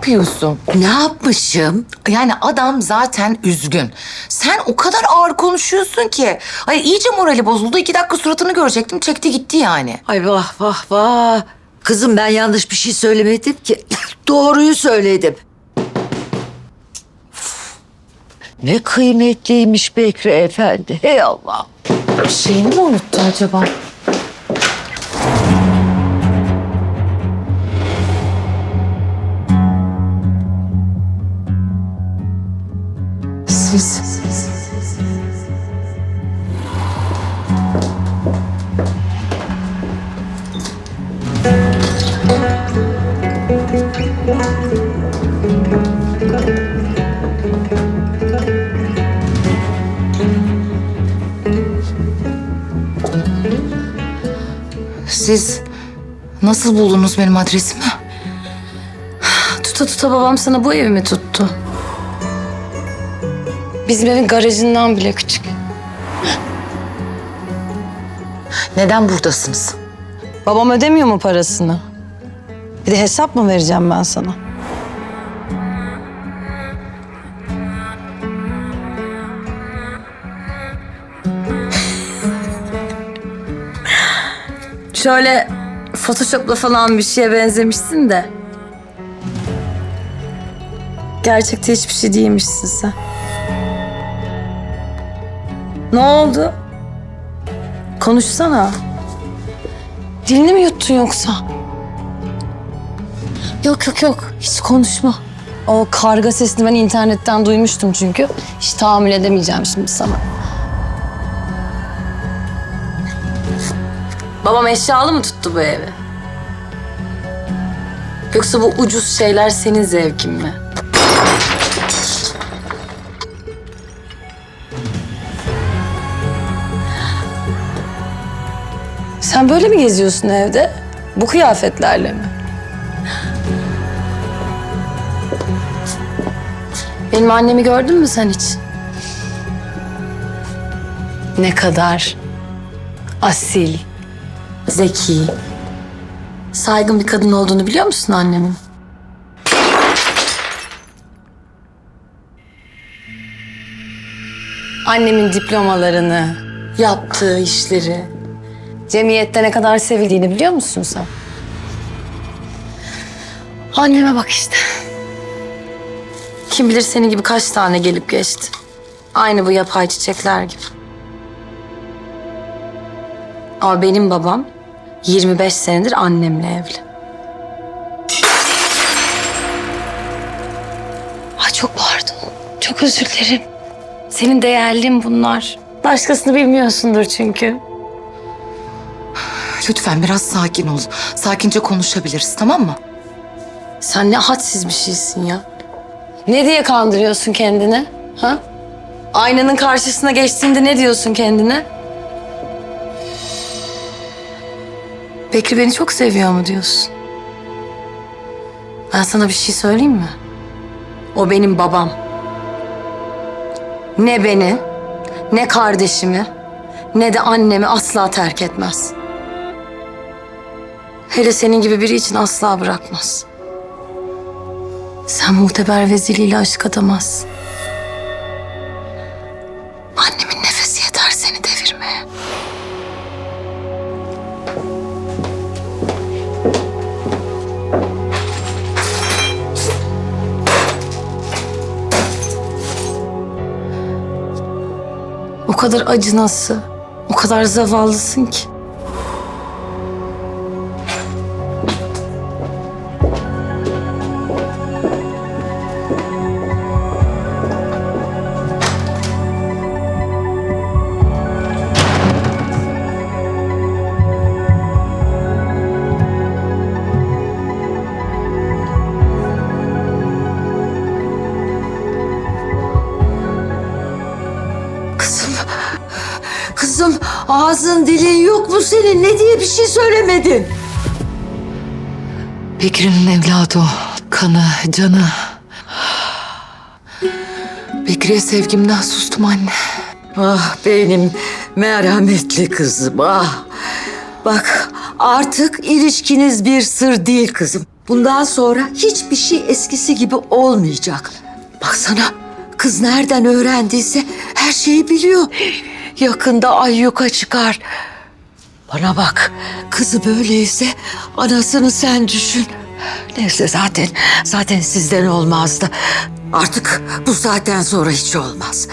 Yapıyorsun? Ne yapmışım? Yani adam zaten üzgün. Sen o kadar ağır konuşuyorsun ki. Ay iyice morali bozuldu. İki dakika suratını görecektim. Çekti gitti yani. Ay vah vah vah. Kızım ben yanlış bir şey söylemedim ki. Doğruyu söyledim. Ne kıymetliymiş Bekri Efendi. Hey Allah. Şeyini mi unuttu acaba? Siz... Siz nasıl buldunuz benim adresimi? Tuta tuta babam sana bu evi mi tuttu? Bizim evin garajından bile küçük. Neden buradasınız? Babam ödemiyor mu parasını? Bir de hesap mı vereceğim ben sana? Şöyle Photoshop'la falan bir şeye benzemişsin de. Gerçekte hiçbir şey değilmişsin sen. Ne oldu? Konuşsana. Dilini mi yuttun yoksa? Yok yok yok hiç konuşma. O karga sesini ben internetten duymuştum çünkü. Hiç tahammül edemeyeceğim şimdi sana. Babam eşyalı mı tuttu bu evi? Yoksa bu ucuz şeyler senin zevkin mi? Sen böyle mi geziyorsun evde? Bu kıyafetlerle mi? Benim annemi gördün mü sen hiç? Ne kadar asil, zeki, saygın bir kadın olduğunu biliyor musun annemin? Annemin diplomalarını, yaptığı işleri, cemiyette ne kadar sevildiğini biliyor musun sen? Anneme bak işte. Kim bilir senin gibi kaç tane gelip geçti. Aynı bu yapay çiçekler gibi. Ama benim babam 25 senedir annemle evli. Ay çok pardon. Çok özür dilerim. Senin değerlin bunlar. Başkasını bilmiyorsundur çünkü. Lütfen biraz sakin ol. Sakince konuşabiliriz tamam mı? Sen ne hadsiz bir şeysin ya. Ne diye kandırıyorsun kendini? Ha? Aynanın karşısına geçtiğinde ne diyorsun kendine? Bekri beni çok seviyor mu diyorsun? Ben sana bir şey söyleyeyim mi? O benim babam. Ne beni, ne kardeşimi, ne de annemi asla terk etmez. Hele senin gibi biri için asla bırakmaz. Sen muteber veziliyle aşık atamazsın. Annemin nefesi yeter seni devirmeye. O kadar acınası, o kadar zavallısın ki. Kızım ağzın dilin yok mu senin? Ne diye bir şey söylemedin? Bekir'in evladı o. Kanı, canı. Bekir'e sevgimden sustum anne. Ah benim merhametli kızım ah. Bak artık ilişkiniz bir sır değil kızım. Bundan sonra hiçbir şey eskisi gibi olmayacak. Baksana kız nereden öğrendiyse her şeyi biliyor. Yakında ayyuka çıkar. Bana bak kızı böyleyse anasını sen düşün. Neyse zaten zaten sizden olmazdı. Artık bu saatten sonra hiç olmaz.